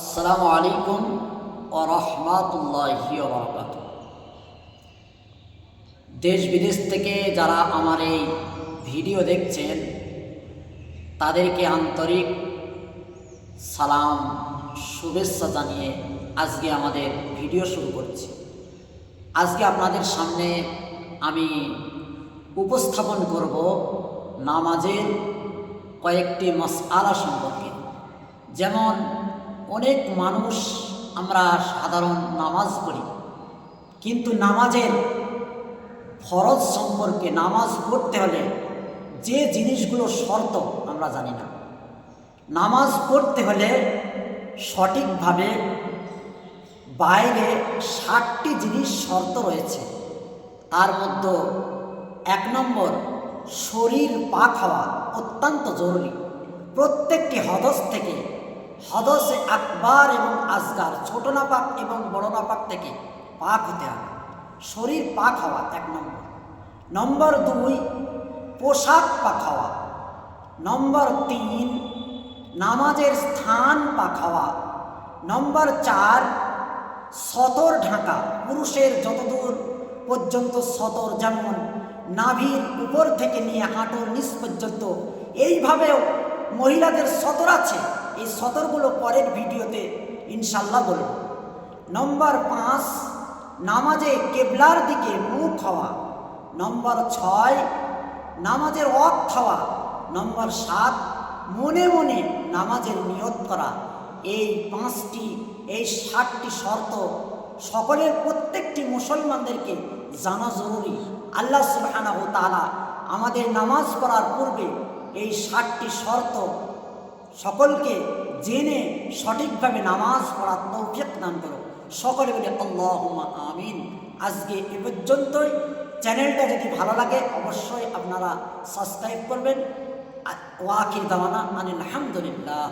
আসসালামু আলাইকুম ও রহমাতুল্লাহি দেশ বিদেশ থেকে যারা আমার এই ভিডিও দেখছেন, তাদেরকে আন্তরিক সালাম, শুভেচ্ছা জানিয়ে আজকে আমাদের ভিডিও শুরু করছি। আজকে আপনাদের সামনে আমি উপস্থাপন করব নামাজের কয়েকটি মশআলা সম্পর্কে। যেমন অনেক মানুষ আমরা সাধারণ নামাজ পড়ি। কিন্তু নামাজের ফরজ সম্পর্কে নামাজ পড়তে হলে যে জিনিসগুলো শর্ত আমরা জানি না। নামাজ পড়তে হলে সঠিকভাবে বাইরে ষাটটি জিনিস শর্ত রয়েছে। তার মধ্যে এক নম্বর, শরীর পাক হওয়া অত্যন্ত জরুরি। প্রত্যেকটি হদস থেকে হদসে আকবার এবং আজগার ছোট নাপাক এবং বড় নাপাক থেকে পাক হতে হবে। শরীর পাক হওয়া এক নম্বর। নম্বর দুই, পোশাক পাক হওয়া। নম্বর তিন, নামাজের স্থান পাক হওয়া। নম্বর চার, সতর ঢাকা, পুরুষের যতদূর পর্যন্ত সতর যেমন নাভির উপর থেকে নিয়ে হাঁটুর নিচ পর্যন্ত, এইভাবেও মহিলাদের সতর আছে। এই সতরগুলো পরের ভিডিওতে ইনশাল্লাহ বলব। নম্বর পাঁচ, নামাজে কেবলার দিকে মুখ হওয়া। নম্বর ছয়, নামাজের অক হওয়া। নম্বর সাত, মনে মনে নামাজের নিয়ত করা। এই পাঁচটি, এই ষাটটি শর্ত সকলের প্রত্যেকটি মুসলমানদেরকে জানা জরুরি। আল্লাহ সুবহানাহ ও তাআলা আমাদের নামাজ পড়ার পূর্বে এই ষাটটি শর্ত সকলকে জেনে সঠিকভাবে নামাজ পড়ার তৌফিক দান করো। সকলে বলে আল্লাহ আমিন। আজকে এ পর্যন্তই। চ্যানেলটা যদি ভালো লাগে, অবশ্যই আপনারা সাবস্ক্রাইব করবেন। ওয়াকি দাওয়ানা আনিল আলহামদুলিল্লাহ